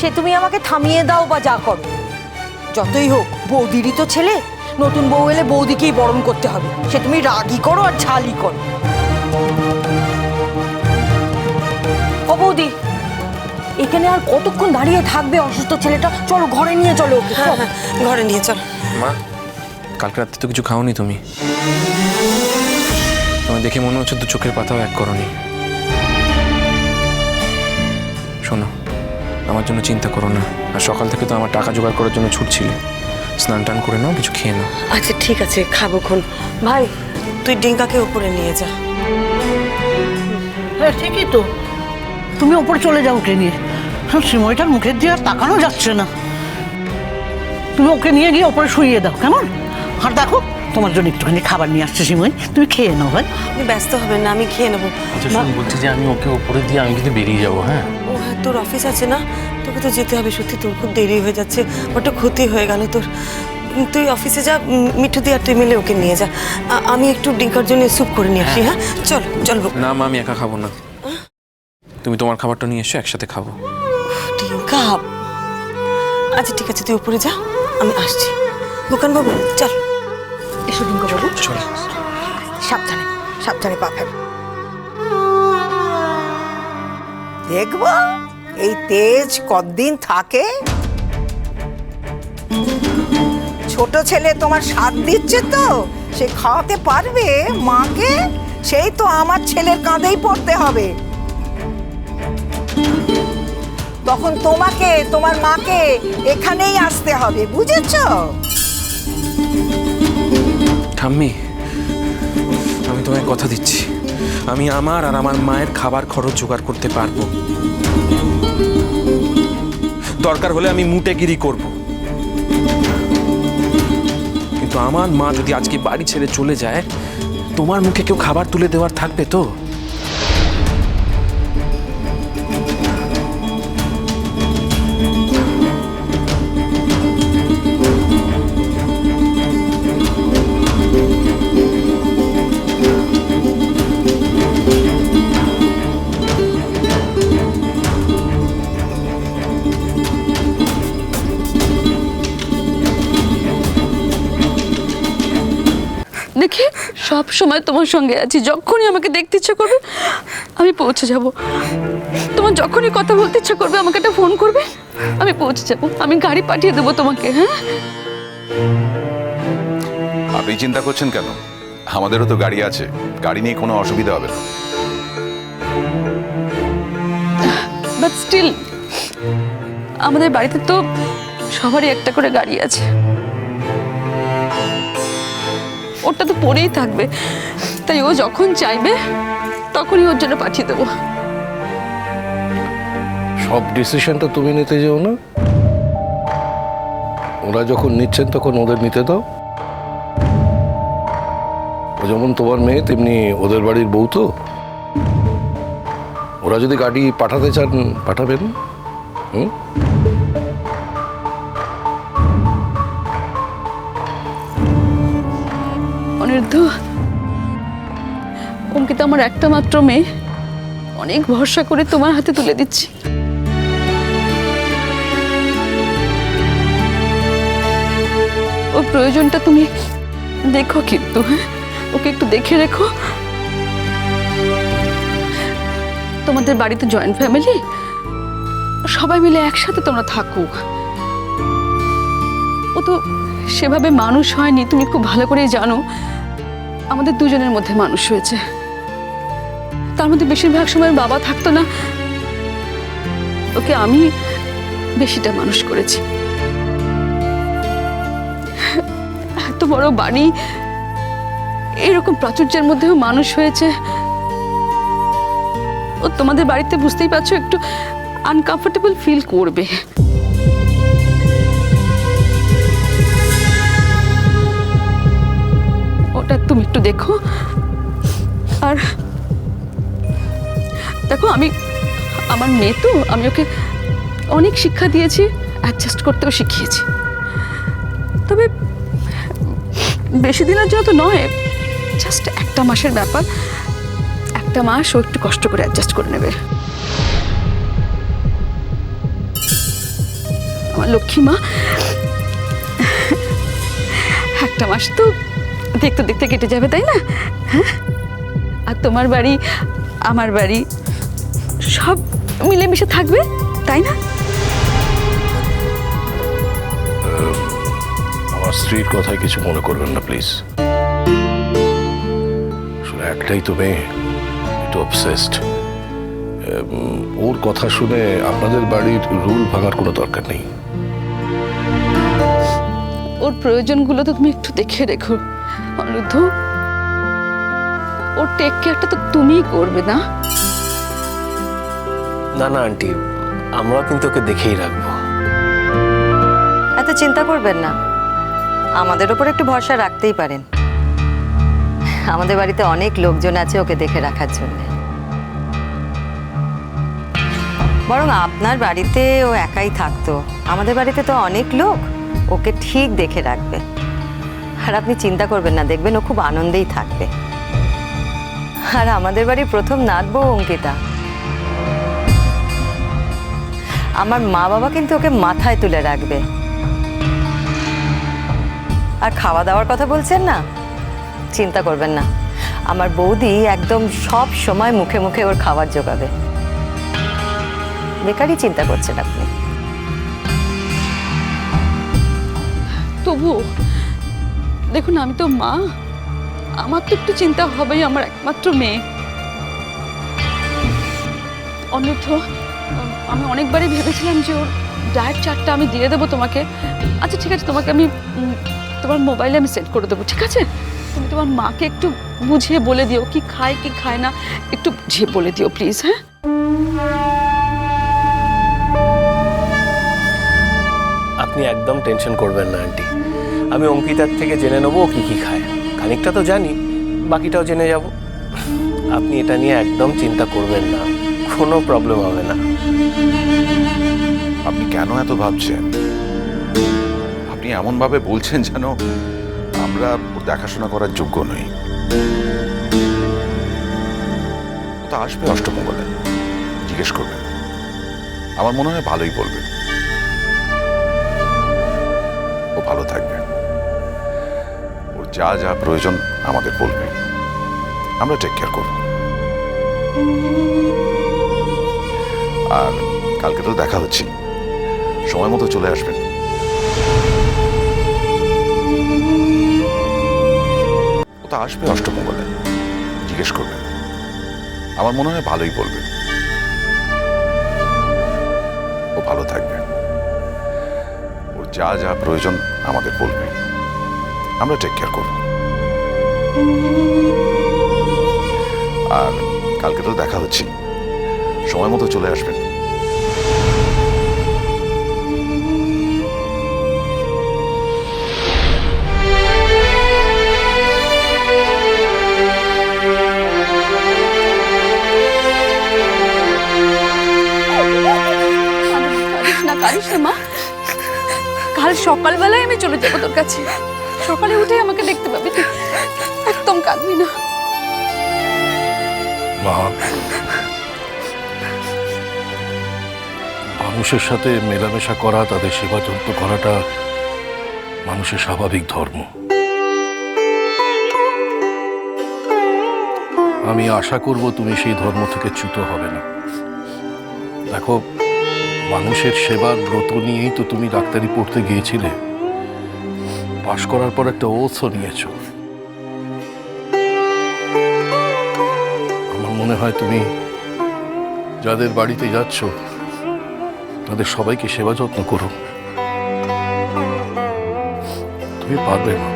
সে তুমি আমাকে থামিয়ে দাও বা যা করো। যতই হোক বৌদিরই তো ছেলে। নতুন বউ এলে বৌদিকেই বরণ করতে হবে। সে তুমি রাগই করো আর ঝালি করো। ও বৌদি এখানে আর কতক্ষণ দাঁড়িয়ে থাকবে অসুস্থ ছেলেটা? চলো ঘরে নিয়ে চলো ওকে। হ্যাঁ। হ্যাঁ ঘরে নিয়ে চল। মা কালকে রাত্রে তো কিছু খাওনি তুমি। তোমায় দেখে মনে হচ্ছে দু চোখের পাতাও এক করনি। শোনো আমার জন্য চিন্তা করো না। আর সকাল থেকে তো আমার টাকা জোগাড় করার জন্য ছুটছিলে। স্নান টান করে নাও কিছু খেয়ে নাও। আচ্ছা ঠিক আছে খাব খন ভাই তুই ডিঙ্কাকে উপরে নিয়ে যা। হ্যাঁ ঠিকই তো। তুমি ওপরে চলে যাও ওকে নিয়ে। হ্যাঁ, সিময়টার মুখের দিয়ে আর তাকানো যাচ্ছে না। তুমি ওকে নিয়ে গিয়ে ওপরে শুইয়ে দাও কেমন? আর দেখো তোমার জন্য একটুখানি খাবার নিয়ে আসছে সিময় তুমি খেয়ে নাও ভাই আপনি ব্যস্ত হবেন না আমি খেয়ে নেব। আচ্ছা শোন বলছি যে আমি ওকে উপরে দিয়ে আমি কিন্তু বেরিয়ে যাব হ্যাঁ? ও হ্যাঁ তোর অফিস আছে না? তোকে তো যেতে হবে সত্যি তোর খুব দেরি হয়ে যাচ্ছে। ওটা ক্ষতি হয়ে গেল তোর। তুই অফিসে যা মিঠু দিয়ে আর তুই মিলে ওকে নিয়ে যা। আমি একটু ডিঙ্কার জন্য স্যুপ করে নিয়ে আসি হ্যাঁ। চল চল না মা আমি একা খাব না। তুমি তোমার খাবারটা নিয়ে এসো একসাথে খাব। ডিঙ্কা? আচ্ছা ঠিক আছে তুই উপরে যা আমি আসছি। দোকান বাবু চল। ডিঙ্কু বাবু চলো। সাবধানে সাবধানে পা ফেলো। দেখব এই তেজ কতদিন থাকে? ছোট ছেলে তোমার সাথ দিচ্ছে তো সে খাওয়াতে পারবে মাকে? সেই তো আমার ছেলের কাঁধেই পড়তে হবে। তখন তোমাকে তোমার মাকে এখানেই আসতে হবে বুঝেছ? ঠাম্মি, আমি তোমায় কথা দিচ্ছি। আমি আমার আর আমার মায়ের খাবার খরচ জোগাড় করতে পারব। দরকার হলে আমি মুটেগিরি করব। কিন্তু আমার মা যদি আজকে বাড়ি ছেড়ে চলে যায়, তোমার মুখে কেউ খাবার তুলে দেওয়ার থাকবে তো? সব সময় তোমার সঙ্গে আছি। যখনই আমাকে দেখতে ইচ্ছে করবে আমি পৌঁছে যাব। তোমার যখনই কথা বলতে ইচ্ছে করবে আমাকে একটা ফোন করবে আমি পৌঁছে যাব। আমি গাড়ি পাঠিয়ে দেবো তোমাকে হ্যাঁ? আপনি চিন্তা করছেন কেন? আমাদেরও তো গাড়ি আছে। গাড়ি নিয়ে কোনো অসুবিধা হবে না। বাট স্টিল আমাদের বাড়িতে তো সবারই একটা করে গাড়ি আছে। ওটা তো পরেই থাকবে। তাই ও যখন চাইবে, তখনই ওর জন্য পাঠিয়ে দেবো। সব ডিসিশনটা তুমি নিতে যেও না। ওরা যখন নিচ্ছেন তখন ওদের নিতে দাও। ও যেমন তোমার মেয়ে, তেমনি ওদের বাড়ির বউ তো। ওরা যদি গাড়ি পাঠাতে চান, পাঠাবেন। হুম? অনির্ধ অঙ্কিতা আমার একটা মাত্র মেয়ে। অনেক ভরসা করে তোমার হাতে তুলে দিচ্ছি। ওর প্রয়োজনটা তুমি দেখো কিন্তু হ্যাঁ? ওকে একটু দেখে রেখো। তোমাদের বাড়িতে জয়েন্ট ফ্যামিলি সবাই মিলে একসাথে তোমরা থাকো ও তো সেভাবে মানুষ হয়নি, তুমি খুব ভালো করেই জানো। আমাদের দুজনের মধ্যে মানুষ হয়েছে। তার মধ্যে বেশিরভাগ সময় বাবা থাকতো না। ওকে আমি বেশিটা মানুষ করেছি। এত বড় বাড়ি এরকম প্রাচুর্যের মধ্যেও মানুষ হয়েছে। ও তোমাদের বাড়িতে বুঝতেই পারছ, একটু আনকমফোর্টেবল ফিল করবে। ওটা তুমি একটু দেখো। আর দেখো, আমি, আমার মেয়ে তো, আমি ওকে অনেক শিক্ষা দিয়েছি অ্যাডজাস্ট করতেও শিখিয়েছি। তবে বেশি দিনের জন্য তো নয় জাস্ট একটা মাসের ব্যাপার। একটা মাস ও একটু কষ্ট করে অ্যাডজাস্ট করে নেবে। আমার লক্ষ্মী মা, একটা মাস তো দেখতে দেখতে কেটে যাবে তাই না? হ্যাঁ? আর তোমার বাড়ি আমার বাড়ি সব মিলেমিশে থাকবে তাই না? আমার স্ত্রীর কথায় কিছু মনে করবেন না প্লিজ। শুনে একটাই তো মেয়ে একটু অবসেসড ওর কথা শুনে আপনাদের বাড়ির রুল ভাঙার কোনো দরকার নেই। ওর প্রয়োজনগুলো তো তুমি একটু দেখে রেখো। অনিরুদ্ধ ওর টেক কেয়ারটা তো তুমিই করবে না? না না আন্টি আমরা কিন্তু ওকে দেখেই রাখব। এত চিন্তা করবেন না। আমাদের ওপর একটু ভরসা রাখতেই পারেন। আমাদের বাড়িতে অনেক লোকজন আছে ওকে দেখে রাখার জন্য। বরং আপনার বাড়িতে ও একাই থাকতো। আমাদের বাড়িতে তো অনেক লোক ওকে ঠিক দেখে রাখবে। আর আপনি চিন্তা করবেন না, দেখবেন ও খুব আনন্দেই থাকবে। আর আমাদের বাড়ির প্রথম নাচবো অঙ্কিতা। আমার মা বাবা কিন্তু ওকে মাথায় তুলে রাখবে। আর খাওয়া দাওয়ার কথা বলছেন না? চিন্তা করবেন না। আমার বৌদি একদম সব সময় মুখে মুখে ওর খাবার জোগাবে। বেকারই চিন্তা করছেন আপনি। তবু দেখুন, আমি তো মা। আমার তো একটু চিন্তা হবেই, আমার একমাত্র মেয়ে। অন্যথ আমি অনেকবারই ভেবেছিলাম যে ওর ডায়েট চার্টটা আমি দিয়ে দেবো তোমাকে। আচ্ছা ঠিক আছে, তোমাকে আমি তোমার মোবাইলে আমি সেট করে দেবো, ঠিক আছে? তুমি তোমার মাকে একটু বুঝিয়ে বলে দিও, কি খায় কি খায় না, একটু বুঝিয়ে বলে দিও, প্লিজ হ্যাঁ? আপনি একদম টেনশন করবেন না, আন্টি। আমি অঙ্কিতার থেকে জেনে নেব ও কী কী খায়। খানিকটা তো জানি, বাকিটাও জেনে যাব। আপনি এটা নিয়ে একদম চিন্তা করবেন না, কোনো প্রবলেম হবে না। আপনি কেন এত ভাবছেন? আপনি এমনভাবে বলছেন যেন আমরা দেখাশোনা করার যোগ্য নই। তো আসবে অষ্টমঙ্গলে, জিজ্ঞেস করবেন। আমার মনে হয় ভালোই বলবে। ও ভালো থাকবে। যা যা প্রয়োজন আমাদের বলবে। আমরা টেক কেয়ার করব। আর কালকে তো দেখা হচ্ছে। সময় মতো চলে আসবেন। ও তো আসবে অষ্টমঙ্গলে। জিজ্ঞেস করবে। আমার মনে হয় ভালোই বলবে। ও ভালো থাকবে। ওর যা যা প্রয়োজন আমাদের বলবে। আমরা টেক কেয়ার করব। আর কালকে তো দেখা হচ্ছে। সময় মতো চলে আসবেন। কাল সকালবেলায় আমি চলে যাব তোর কাছে। সকালে উঠে আমাকে দেখতে পাবি। একদম কাঁদবি না। মা, মানুষের সাথে মেলামেশা করা, তাদের সেবা যত্ন করাটা মানুষের স্বাভাবিক ধর্ম। আমি আশা করব তুমি সেই ধর্ম থেকে চ্যুত হবে না। দেখো, মানুষের সেবার ব্রত নিয়েই তো তুমি ডাক্তারি পড়তে গিয়েছিলে। পাশ করার পর একটা ওথও নিয়েছো। আমার মনে হয় তুমি যাদের বাড়িতে যাচ্ছ, তাদের সবাইকে সেবা যত্ন করো। তুমি পারবে না।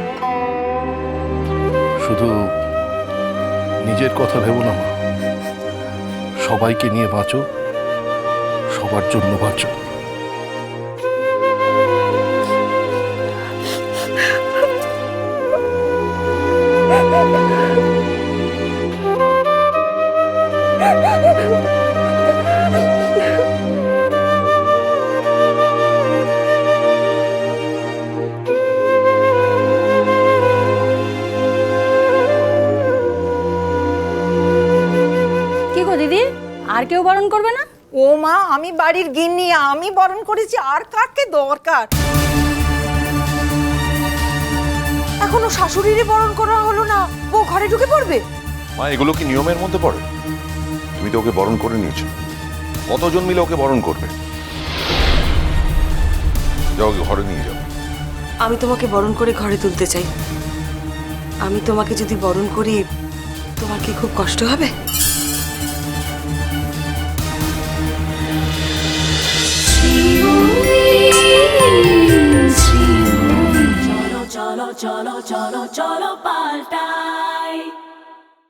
শুধু নিজের কথা ভেবো না মা। সবাইকে নিয়ে বাঁচো, সবার জন্য বাঁচো। বাড়ির গিন্নি আমি বরণ করেছি আর কাকে দরকার? এখনও শাশুড়িরই বরণ করা হলো না ও ঘরে ঢুকে পড়বে? মা এগুলো কি নিয়মের মধ্যে পড়ে? তুমি তো ওকে বরণ করে নিয়েছো। কতজন মিলে ওকে বরণ করবে? যাও ওকে ঘরে নিয়ে যাও। আমি তোমাকে বরণ করে ঘরে তুলতে চাই। আমি তোমাকে যদি বরণ করি তোমার কি খুব কষ্ট হবে? চলো চলো চলো পাল্টা।